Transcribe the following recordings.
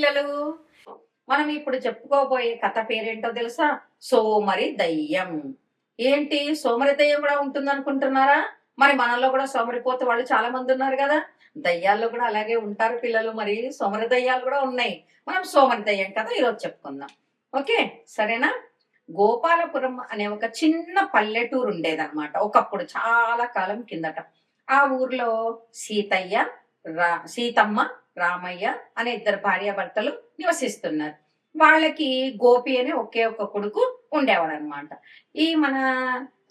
పిల్లలు? మనం ఇప్పుడు చెప్పుకోబోయే కథ పేరేంటో తెలుసా? సోమరి దయ్యం. ఏంటి? సోమరి దయ్యం కూడా ఉంటుంది అనుకుంటున్నారా మరి మనలో కూడా సోమరిపోతే వాళ్ళు చాలా మంది ఉన్నారు కదా. దయ్యాల్లో కూడా అలాగే ఉంటారు పిల్లలు మరి. సోమరి దయ్యాలు కూడా ఉన్నాయి. మనం సోమరి దయ్యం కథ ఈరోజు చెప్పుకుందాం. ఓకే? సరేనా? గోపాలపురం అనే ఒక చిన్న పల్లెటూరు ఉండేదన్నమాట. ఒకప్పుడు చాలా కాలం కిందట. ఆ ఊర్లో సీతయ్య రా సీతమ్మ రామయ్య అనే ఇద్దరు భార్యాభర్తలు నివసిస్తున్నారు. వాళ్ళకి గోపి అనే ఒకే ఒక కొడుకు ఉండేవాడు అనమాట ఈ మన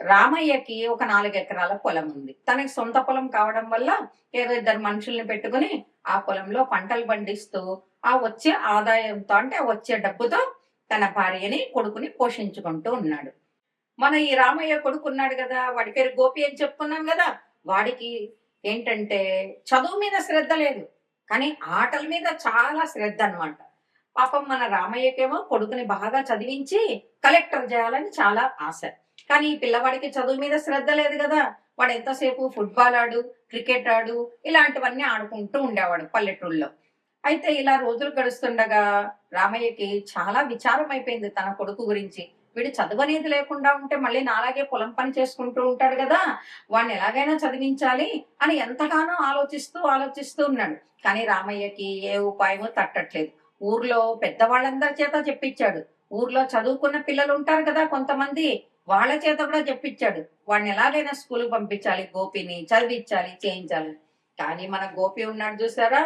రామయ్యకి ఒక నాలుగు ఎకరాల పొలం ఉంది. తనకి సొంత పొలం కావడం వల్ల ఏదో ఇద్దరు మనుషుల్ని పెట్టుకుని ఆ పొలంలో పంటలు పండిస్తూ ఆ వచ్చే ఆదాయంతో అంటే వచ్చే డబ్బుతో తన భార్యని కొడుకుని పోషించుకుంటూ ఉన్నాడు. మన ఈ రామయ్య కొడుకు ఉన్నాడు కదా వాడి పేరు గోపి అని చెప్పుకున్నాం కదా వాడికి ఏంటంటే చదువు మీద శ్రద్ధ లేదు. కానీ ఆటల మీద చాలా శ్రద్ధ అన్నమాట. పాపం మన రామయ్యకేమో కొడుకుని బాగా చదివించి కలెక్టర్ చేయాలని చాలా ఆశ. కానీ ఈ పిల్లవాడికి చదువు మీద శ్రద్ధ లేదు కదా. వాడు ఎంతసేపు ఫుట్బాల్ ఆడు క్రికెట్ ఆడు ఇలాంటివన్నీ ఆడుకుంటూ ఉండేవాడు పల్లెటూళ్ళలో. అయితే ఇలా రోజులు గడుస్తుండగా రామయ్యకి చాలా విచారం అయిపోయింది తన కొడుకు గురించి. వీడు చదవనేది లేకుండా ఉంటే మళ్ళీ నాలాగే పొలం పని చేసుకుంటూ ఉంటాడు కదా వాడిని ఎలాగైనా చదివించాలి అని ఎంతగానో ఆలోచిస్తూ ఆలోచిస్తూ ఉన్నాడు. కానీ రామయ్యకి ఏ ఉపాయమో తట్టట్లేదు. ఊర్లో పెద్దవాళ్ళందరి చేత చెప్పించాడు. ఊర్లో చదువుకున్న పిల్లలు ఉంటారు కదా కొంతమంది వాళ్ళ చేత కూడా చెప్పించాడు. వాడిని ఎలాగైనా స్కూల్ పంపించాలి గోపిని చదివించాలి చేయించాలి. కానీ మన గోపి ఉన్నాడు చూసారా?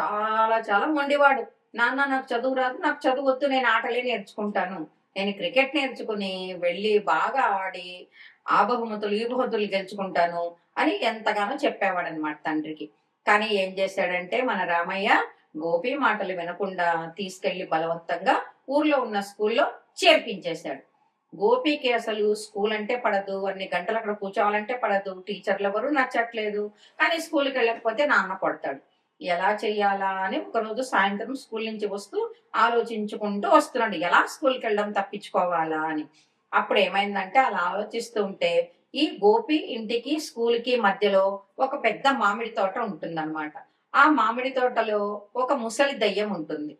చాలా చాలా మొండివాడు. నాన్న నాకు చదువు రాదు నాకు చదువు వద్దు నేను ఆటలే నేర్చుకుంటాను. నేను క్రికెట్ నేర్చుకుని వెళ్ళి బాగా ఆడి ఆ బహుమతులు ఈ బహుమతులు గెలుచుకుంటాను అని ఎంతగానో చెప్పేవాడు అనమాట తండ్రికి. కానీ ఏం చేశాడంటే మన రామయ్య గోపి మాటలు వినకుండా తీసుకెళ్ళి బలవంతంగా ఊర్లో ఉన్న స్కూల్లో చేర్పించేశాడు. గోపికి అసలు స్కూల్ అంటే పడదు అన్ని గంటలు అక్కడ కూర్చోవాలంటే పడదు టీచర్లు ఎవరు నచ్చట్లేదు. కానీ స్కూల్కి వెళ్ళకపోతే నాన్న పడతాడు ఎలా చెయ్యాలా అని ఒకరోజు సాయంత్రం స్కూల్ నుంచి వస్తూ ఆలోచించుకుంటూ వస్తున్నాడు. ఎలా స్కూల్కి వెళ్ళడం తప్పించుకోవాలా అని. అప్పుడు ఏమైందంటే అలా ఆలోచిస్తూ ఉంటే ఈ గోపి ఇంటికి స్కూల్కి మధ్యలో ఒక పెద్ద మామిడి తోట ఉంటుందన్నమాట. ఆ మామిడి తోటలో ఒక ముసలి దయ్యం ఉంటుంది.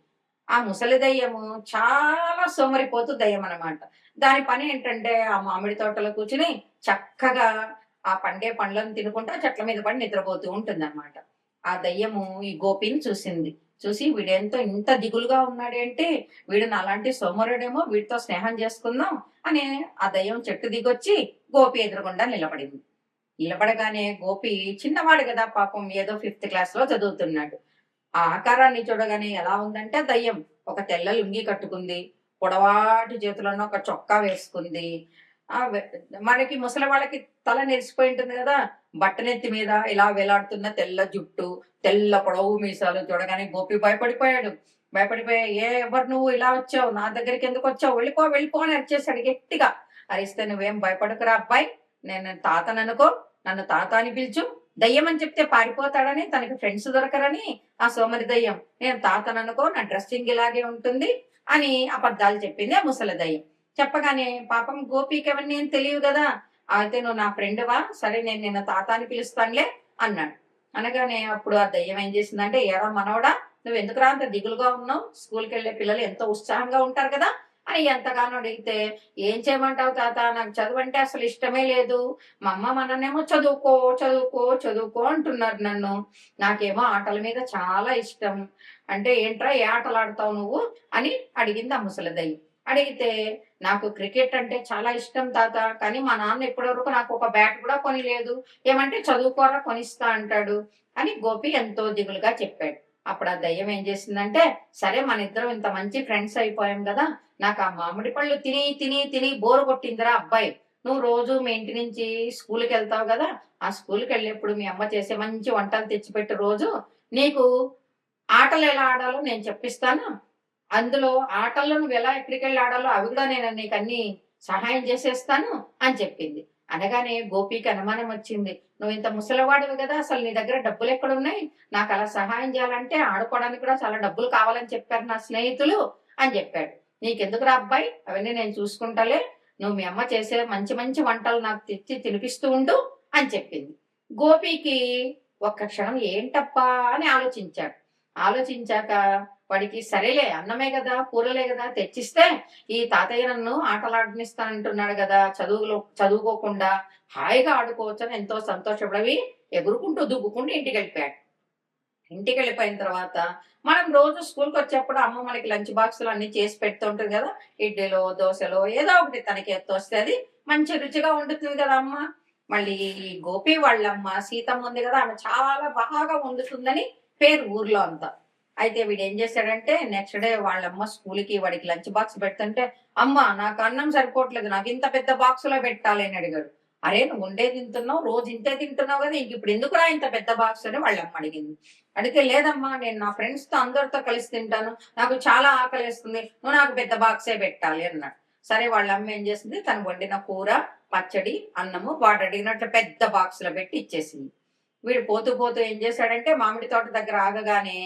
ఆ ముసలి దయ్యము చాలా సోమరిపోతూ దయ్యం అనమాట దాని పని ఏంటంటే ఆ మామిడి తోటలో కూర్చుని చక్కగా ఆ పండే పండ్లను తినుకుంటూ చెట్ల మీద పడి నిద్రపోతూ ఉంటుంది ఆ దయ్యము ఈ గోపిని చూసింది. చూసి వీడెంతో ఇంత దిగులుగా ఉన్నాడేంటి వీడిని అలాంటి సోమరుడేమో వీడితో స్నేహం చేసుకుందాం అని ఆ దయ్యం చెట్టు దిగొచ్చి గోపి ఎదురుగుండా నిలబడింది. నిలబడగానే గోపి చిన్నవాడు కదా పాపం ఏదో ఫిఫ్త్ క్లాస్లో చదువుతున్నాడు. ఆ ఆకారాన్ని చూడగానే ఎలా ఉందంటే దయ్యం ఒక తెల్ల లుంగి కట్టుకుంది. పొడవాటి చేతులను ఒక చొక్కా వేసుకుంది. ఆ మనకి ముసలి వాళ్ళకి తల నెరిసిపోయి ఉంటుంది కదా బట్టనెత్తి మీద ఇలా వేలాడుతున్న తెల్ల జుట్టు తెల్ల పొడవు మీసాలు చూడగానే గోపి భయపడిపోయాడు. భయపడిపోయా ఏ ఎవరు నువ్వు? ఇలా వచ్చావు? నా దగ్గరికి ఎందుకు వచ్చావు? వెళ్ళిపో వెళ్ళిపో అని అరిచేశాడు గట్టిగా. అరిస్తే నువ్వేం భయపడకురా అబ్బాయి. నేను తాతను అనుకో. నన్ను తాత అని పిలుచు. దయ్యం అని చెప్తే పారిపోతాడని తనకి ఫ్రెండ్స్ దొరకరని ఆ సోమరి దయ్యం. నేను తాతను అనుకో నా డ్రెస్సింగ్ ఇలాగే ఉంటుంది అని అబద్ధాలు చెప్పింది ఆ ముసలి దయ్యం. చెప్పగానే పాపం గోపికి అవన్నీ తెలియవు తెలియదు కదా. అయితే నువ్వు నా ఫ్రెండ్వా సరే నేను నిన్న తాత అని పిలుస్తానులే అన్నాడు. అనగానే అప్పుడు ఆ దయ్యం ఏం చేసిందంటే ఏరా మనవడా నువ్వు ఎందుకురా అంత దిగులుగా ఉన్నావు? స్కూల్కి వెళ్ళే పిల్లలు ఎంతో ఉత్సాహంగా ఉంటారు కదా? అని ఎంతగానో అడిగితే ఏం చేయమంటావు తాత? నాకు చదువు అంటే అసలు ఇష్టమే లేదు. మా అమ్మ మననేమో చదువుకో చదువుకో చదువుకో అంటున్నారు నన్ను. నాకేమో ఆటల మీద చాలా ఇష్టం. అంటే ఏంట్రా ఏ ఆటలు ఆడతావు నువ్వు? అని అడిగింది ఆ ముసలిదయ్యం అడిగితే నాకు క్రికెట్ అంటే చాలా ఇష్టం తాత కానీ మా నాన్న ఇప్పటివరకు నాకు ఒక బ్యాట్ కూడా కొనిలేదు. ఏమంటే చదువుకోరా కొనిస్తా అంటాడు అని గోపి ఎంతో దిగులుగా చెప్పాడు. అప్పుడు ఆ దయ్యం ఏం చేసిందంటే సరే మన ఇద్దరం ఇంత మంచి ఫ్రెండ్స్ అయిపోయాం కదా నాకు ఆ మామిడి పళ్ళు తిని తిని తిని బోరు కొట్టిందిరా అబ్బాయి. నువ్వు రోజు మీ ఇంటి నుంచి స్కూల్కి వెళ్తావు కదా ఆ స్కూల్కి వెళ్ళేప్పుడు మీ అమ్మ చేసే మంచి వంటలు తెచ్చిపెట్టి రోజు నీకు ఆటలు ఎలా ఆడాలో నేను చెప్పిస్తాను? అందులో ఆటల్లో నువ్వు ఎలా ఎక్కడికెళ్ళి ఆడాలో అవి కూడా నేను నీకు అన్ని సహాయం చేసేస్తాను అని చెప్పింది. అనగానే గోపికి అనుమానం వచ్చింది. నువ్వు ఇంత ముసలివాడివి కదా అసలు నీ దగ్గర డబ్బులు ఎక్కడ ఉన్నాయి నాకు అలా సహాయం చేయాలంటే ఆడుకోవడానికి కూడా చాలా డబ్బులు కావాలని చెప్పారు నా స్నేహితులు అని చెప్పాడు. నీకెందుకు రా అబ్బాయి? అవన్నీ నేను చూసుకుంటాలే. నువ్వు మీ అమ్మ చేసే మంచి మంచి వంటలు నాకు తెచ్చి తినిపిస్తూ ఉండు అని చెప్పింది. గోపికి ఒక్క క్షణం ఏంటప్పా అని ఆలోచించాడు. ఆలోచించాక వాడికి సరేలే అన్నమే కదా కూరలే కదా తెచ్చిస్తే ఈ తాతయ్య నన్ను ఆటలాడనిస్తానంటున్నాడు కదా చదువులో చదువుకోకుండా హాయిగా ఆడుకోవచ్చని ఎంతో సంతోషపడవి ఎగురుకుంటూ దుబ్బుకుంటూ ఇంటికి వెళ్ళిపోయాడు. ఇంటికి వెళ్ళిపోయిన తర్వాత మనం రోజు స్కూల్కి వచ్చేప్పుడు అమ్మ మనకి లంచ్ బాక్సులు అన్ని చేసి పెడుతుంటుంది కదా ఇడ్లీలో దోశలో ఏదో ఒకటి తనకి ఎత్తు వస్తే అది మంచి రుచిగా వండుతుంది కదా అమ్మ. మళ్ళీ ఈ గోపి వాళ్ళమ్మ సీతమ్మ ఉంది కదా ఆమె చాలా బాగా వండుతుందని పేరు ఊర్లో అంతా. అయితే వీడు ఏం చేశాడంటే నెక్స్ట్ డే వాళ్ళమ్మ స్కూల్కి వాడికి లంచ్ బాక్స్ పెడుతుంటే అమ్మ నాకు అన్నం సరిపోవట్లేదు నాకు ఇంత పెద్ద బాక్స్లో పెట్టాలి అని అడిగాడు. అరే నువ్వు ఉండే తింటున్నావు రోజు ఇంతే తింటున్నావు కదా ఇంక ఇప్పుడు ఎందుకురా ఇంత పెద్ద బాక్స్ అని వాళ్ళమ్మ అడిగింది. అడిగితే లేదమ్మా నేను నా ఫ్రెండ్స్తో అందరితో కలిసి తింటాను నాకు చాలా ఆకలి వేస్తుంది నువ్వు నాకు పెద్ద బాక్సే పెట్టాలి అన్నాడు. సరే వాళ్ళ అమ్మ ఏం చేసింది తను వండిన కూర పచ్చడి అన్నము వాడు అడిగినట్లు పెద్ద బాక్స్లో పెట్టి ఇచ్చేసింది. వీడు పోతూ పోతూ ఏం చేశాడంటే మామిడి తోట దగ్గర ఆగగానే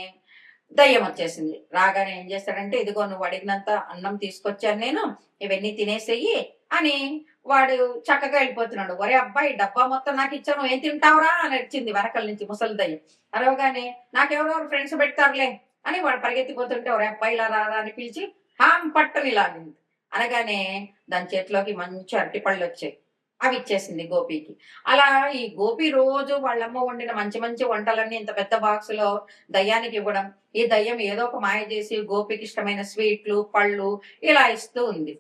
దయ్యం వచ్చేసింది. రాగానే ఏం చేస్తాడంటే ఇదిగో నువ్వు అడిగినంత అన్నం తీసుకొచ్చాను నేను ఇవన్నీ తినేసేయి అని వాడు చక్కగా వెళ్ళిపోతున్నాడు. ఒరే అబ్బాయి డబ్బా మొత్తం నాకు ఇచ్చాను ఏం తింటావురా అని వచ్చింది వెనకల నుంచి ముసలి దయ్యం. అరవగానే నాకెవరెవరు ఫ్రెండ్స్ పెడతారులే అని వాడు పరిగెత్తిపోతుంటే ఒరే అబ్బాయి ఇలా రారా అని పిలిచి హామ్ పట్టని లాగింది. అనగానే దాని చేతిలోకి మంచి అరటిపళ్ళు వచ్చాయి. అవి ఇచ్చేసింది గోపికి. అలా ఈ గోపి రోజు వాళ్ళమ్మ వండిన మంచి మంచి వంటలన్నీ ఇంత పెద్ద బాక్స్లో దయ్యానికి ఇవ్వడం ఈ దయ్యం ఏదో ఒక మాయ చేసి గోపికి ఇష్టమైన స్వీట్లు పళ్ళు ఇలా ఇస్తూ ఉంది.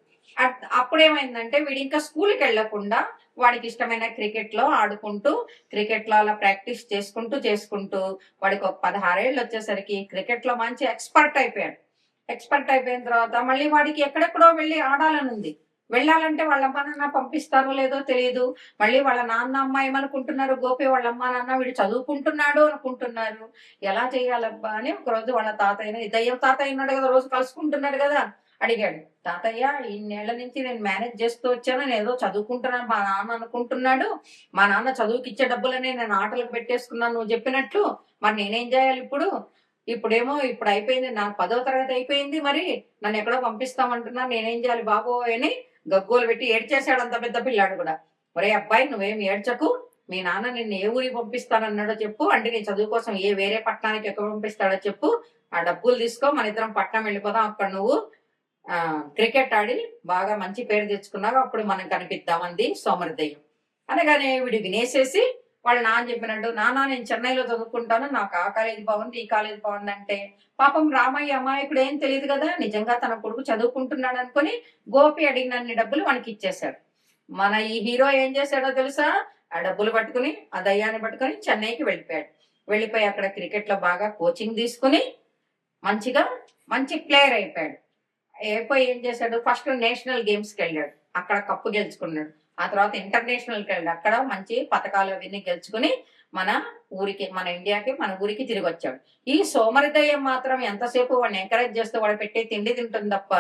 అప్పుడేమైందంటే వీడు ఇంకా స్కూల్కి వెళ్ళకుండా వాడికి ఇష్టమైన క్రికెట్లో ఆడుకుంటూ క్రికెట్లో అలా ప్రాక్టీస్ చేసుకుంటూ చేసుకుంటూ వాడికి ఒక పదహారేళ్ళు వచ్చేసరికి క్రికెట్లో మంచి ఎక్స్పర్ట్ అయిపోయాడు. ఎక్స్పర్ట్ అయిపోయిన తర్వాత మళ్ళీ వాడికి ఎక్కడెక్కడో వెళ్ళి ఆడాలని ఉంది. వెళ్ళాలంటే వాళ్ళ అమ్మ నాన్న పంపిస్తారో లేదో తెలియదు. మళ్ళీ వాళ్ళ నాన్న అమ్మ ఏమనుకుంటున్నారు గోపి వాళ్ళ అమ్మ నాన్న వీడు చదువుకుంటున్నాడు అనుకుంటున్నారు. ఎలా చేయాలబ్బా అని ఒక రోజు వాళ్ళ తాతయ్య దయ్యం తాతయ్య ఉన్నాడు కదా రోజు కలుసుకుంటున్నాడు కదా అడిగాడు. తాతయ్య ఇన్నేళ్ళ నుంచి నేను మేనేజ్ చేస్తూ వచ్చాను నేను ఏదో చదువుకుంటున్నాను మా నాన్న అనుకుంటున్నాడు. మా నాన్న చదువుకి ఇచ్చే డబ్బులనే నేను ఆటలకు పెట్టేసుకున్నాను నువ్వు చెప్పినట్లు. మరి నేనేం చేయాలి ఇప్పుడు? ఇప్పుడేమో ఇప్పుడు అయిపోయింది నాకు పదో తరగతి అయిపోయింది మరి నన్ను ఎక్కడో పంపిస్తామంటున్నా నేనేం చేయాలి బాబో అని గగ్గోలు పెట్టి ఏడ్చేశాడు అంత పెద్ద పిల్లాడు కూడా. ఒరే అబ్బాయి నువ్వేం ఏడ్చకు. మీ నాన్న నిన్ను ఏ ఊరికి పంపిస్తానన్నాడో చెప్పు. అంటే నీ చదువు కోసం ఏ వేరే పట్టణానికి ఎక్కడ పంపిస్తాడో చెప్పు. ఆ డబ్బులు తీసుకో. మన ఇద్దరం పట్నం వెళ్ళిపోదాం. అక్కడ నువ్వు ఆ క్రికెట్ ఆడి బాగా మంచి పేరు తెచ్చుకున్నావు. అప్పుడు మనం కనిపిద్దామంది సోమరిదయ్యం అనగానే వీడు వినేసేసి వాళ్ళ నాన్న చెప్పినట్టు నాన్న నేను చెన్నైలో చదువుకుంటాను నాకు ఆ కాలేజీ బాగుంది ఈ కాలేజీ బాగుంది అంటే పాపం రామయ్య అమాయకుడు ఏం తెలియదు కదా నిజంగా తన కొడుకు చదువుకుంటున్నాడు అనుకుని గోపి అడిగినన్ని డబ్బులు మనకి ఇచ్చేశాడు. మన ఈ హీరో ఏం చేశాడో తెలుసా? ఆ డబ్బులు పట్టుకుని ఆ దయ్యాన్ని పట్టుకుని చెన్నైకి వెళ్ళిపోయాడు. వెళ్ళిపోయి అక్కడ క్రికెట్లో బాగా కోచింగ్ తీసుకుని మంచిగా మంచి ప్లేయర్ అయిపోయాడు. అయిపోయి ఏం చేశాడు? ఫస్ట్ నేషనల్ గేమ్స్కి వెళ్ళాడు. అక్కడ కప్పు గెలుచుకున్నాడు. ఆ తర్వాత ఇంటర్నేషనల్కి వెళ్ళి అక్కడ మంచి పథకాలు అవన్నీ గెలుచుకుని మన ఊరికి మన ఇండియాకి మన ఊరికి తిరిగి వచ్చాడు. ఈ సోమరిదయ్యం మాత్రం ఎంతసేపు వాడిని ఎంకరేజ్ చేస్తూ వాడు పెట్టే తిండి తింటుంది తప్ప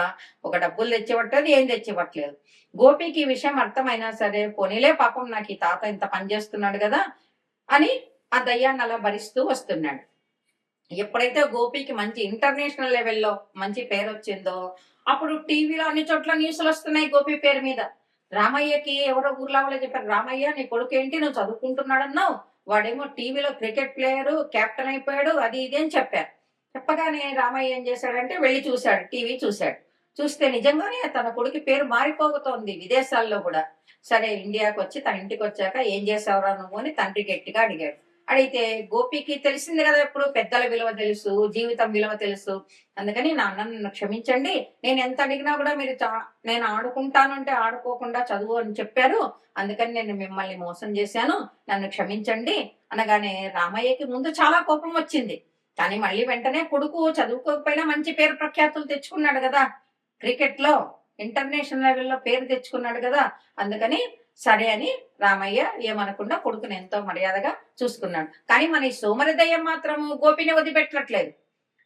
ఒక డబ్బులు తెచ్చివ్వట్లేదు ఏం తెచ్చివ్వట్లేదు. గోపికి ఈ విషయం అర్థమైనా సరే పోనీలే పాపం నాకు ఈ తాత ఇంత పని చేస్తున్నాడు కదా అని ఆ దయ్యాన్ని అలా భరిస్తూ వస్తున్నాడు. ఎప్పుడైతే గోపికి మంచి ఇంటర్నేషనల్ లెవెల్లో మంచి పేరు వచ్చిందో అప్పుడు టీవీలో అన్ని చోట్ల న్యూస్లు వస్తున్నాయి గోపి పేరు మీద. రామయ్యకి ఎవరో ఊర్లో చెప్పారు రామయ్య నీ కొడుకు ఏంటి? నువ్వు చదువుకుంటున్నాడన్నావు. వాడేమో టీవీలో క్రికెట్ ప్లేయర్ కెప్టెన్ అయిపోయాడు అది ఇది అని చెప్పారు. చెప్పగానే రామయ్య ఏం చేశాడంటే వెళ్ళి చూశాడు టీవీ చూశాడు. చూస్తే నిజంగానే తన కొడుకు పేరు మారిపోతోంది విదేశాల్లో కూడా. సరే ఇండియాకి వచ్చి తన ఇంటికి వచ్చాక ఏం చేసావురా నువ్వు? అని తండ్రి గట్టిగా అడిగాడు. అడిగితే గోపికి తెలిసింది కదా ఎప్పుడు? పెద్దల విలువ తెలుసు జీవితం విలువ తెలుసు. అందుకని నాన్న నన్ను క్షమించండి. నేను ఎంత అడిగినా కూడా మీరు నేను నేను ఆడుకుంటానంటే ఆడుకోకుండా చదువు అని చెప్పారు. అందుకని నేను మిమ్మల్ని మోసం చేశాను. నన్ను క్షమించండి. అనగానే రామయ్యకి ముందు చాలా కోపం వచ్చింది. కానీ మళ్ళీ వెంటనే కొడుకు చదువుకోకపోయినా మంచి పేరు ప్రఖ్యాతులు తెచ్చుకున్నాడు కదా. క్రికెట్లో ఇంటర్నేషనల్ లెవెల్లో పేరు తెచ్చుకున్నాడు కదా. అందుకని సరే అని రామయ్య ఏమనకుండా కొడుకుని ఎంతో మర్యాదగా చూసుకున్నాడు. కానీ మన ఈ సోమరిదయ్యం మాత్రం గోపిని వదిలిపెట్టట్లేదు.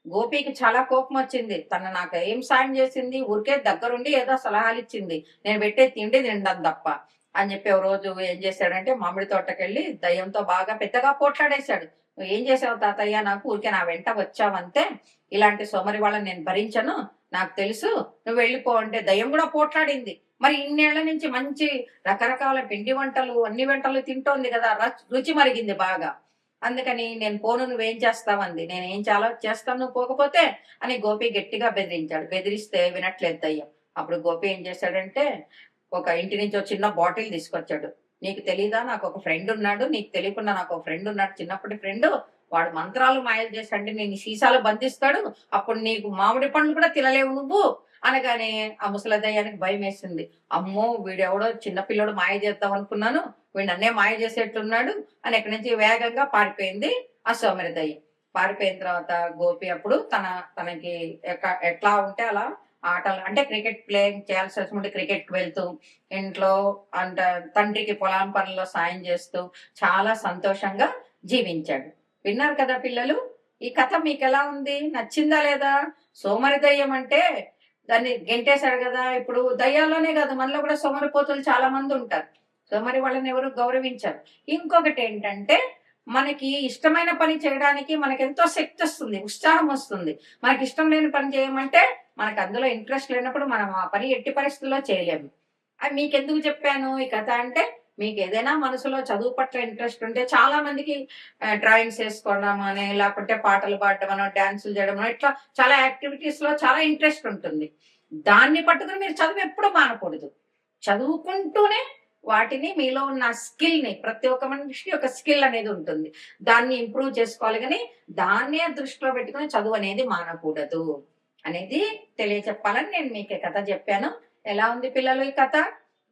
గోపికి చాలా కోపం వచ్చింది. తను నాకు ఏం సాయం చేసింది? ఊరికే దగ్గరుండి ఏదో సలహాలు ఇచ్చింది. నేను పెట్టే తిండి తిండం తప్ప అని చెప్పి ఒక రోజు ఏం చేశాడంటే మామిడి తోటకెళ్ళి దయ్యంతో బాగా పెద్దగా పోట్లాడేశాడు. నువ్వు ఏం చేసావు తాతయ్య? నాకు ఊరికే నా వెంట వచ్చావంతే ఇలాంటి సోమరి వాళ్ళని నేను భరించను. నాకు తెలుసు నువ్వు వెళ్ళిపో అంటే దయ్యం కూడా పోట్లాడింది. మరి ఇన్నేళ్ళ నుంచి మంచి రకరకాల పిండి వంటలు అన్ని వంటలు తింటోంది కదా. ర- రుచి మరిగింది బాగా. అందుకని నేను పోను నువ్వేం చేస్తావంది? నేను ఏం చాలా చేస్తాను నువ్వు పోకపోతే అని గోపి గట్టిగా బెదిరించాడు. బెదిరిస్తే వినట్లేదు దయ్యం. అప్పుడు గోపి ఏం చేశాడంటే ఒక ఇంటి నుంచి ఒక చిన్న బాటిల్ తీసుకొచ్చాడు. నీకు తెలీదా? నాకు ఒక ఫ్రెండ్ ఉన్నాడు. నీకు తెలియకుండా నాకు ఒక ఫ్రెండ్ ఉన్నాడు. చిన్నప్పటి ఫ్రెండ్ వాడు మంత్రాలు మాయలు అంటే నేను సీసాలో బంధిస్తాడు అప్పుడు నీకు మామిడి పండ్లు కూడా తినలేవు నువ్వు అనగానే ఆ ముసలదయ్యానికి భయం వేసింది. అమ్మో వీడెవడో చిన్నపిల్లడు మాయ చేద్దాం అనుకున్నాను వీడు నన్నే మాయ చేసేట్టున్నాడు అని ఎక్కడి నుంచి వేగంగా పారిపోయింది ఆ సోమరిదయ్య. పారిపోయిన తర్వాత గోపి అప్పుడు తన తనకి ఎట్లా ఉంటే అలా ఆటలు అంటే క్రికెట్ ప్లేయింగ్ చేయాల్సి వచ్చినప్పుడు క్రికెట్కి వెళ్తూ ఇంట్లో అంట తండ్రికి పొలం పనుల్లో సాయం చేస్తూ చాలా సంతోషంగా జీవించాడు. విన్నారు కదా పిల్లలు? ఈ కథ మీకు ఎలా ఉంది? నచ్చిందా లేదా? సోమరి దయ్యం అంటే దాన్ని గెంటేశాడు కదా. ఇప్పుడు దయ్యాల్లోనే కాదు మనలో కూడా సోమరిపోతులు చాలా మంది ఉంటారు. సోమరి వాళ్ళని ఎవరు గౌరవించారు. ఇంకొకటి ఏంటంటే మనకి ఇష్టమైన పని చేయడానికి మనకి ఎంతో శక్తి వస్తుంది ఉత్సాహం వస్తుంది. మనకి ఇష్టం లేని పని చేయమంటే మనకు అందులో ఇంట్రెస్ట్ లేనప్పుడు మనం ఆ పని ఎట్టి పరిస్థితుల్లో చేయలేము. అది మీకు ఎందుకు చెప్పాను? ఈ కథ అంటే మీకు ఏదైనా మనసులో చదువు పట్ల ఇంట్రెస్ట్ ఉంటే చాలా మందికి డ్రాయింగ్స్ వేసుకోవడం అని లేకుంటే పాటలు పాడడం అనో డాన్సులు చేయడం అనో ఇట్లా చాలా యాక్టివిటీస్లో చాలా ఇంట్రెస్ట్ ఉంటుంది. దాన్ని పట్టుకుని మీరు చదువు ఎప్పుడు మానకూడదు. చదువుకుంటూనే వాటిని మీలో ఉన్న స్కిల్ని ప్రతి ఒక్క మనిషికి ఒక స్కిల్ అనేది ఉంటుంది. దాన్ని ఇంప్రూవ్ చేసుకోవాలి కానీ దాన్నే దృష్టిలో పెట్టుకుని చదువు అనేది మానకూడదు. అనేది తెలియచెప్పాలని నేను మీకు ఈ కథ చెప్పాను. ఎలా ఉంది పిల్లలు ఈ కథ?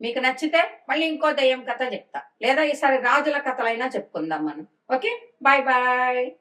మీకు నచ్చితే మళ్ళీ ఇంకో దయ్యం కథ చెప్తా. లేదా ఈసారి రాజుల కథలైనా చెప్పుకుందాం మనం. ఓకే? Bye bye.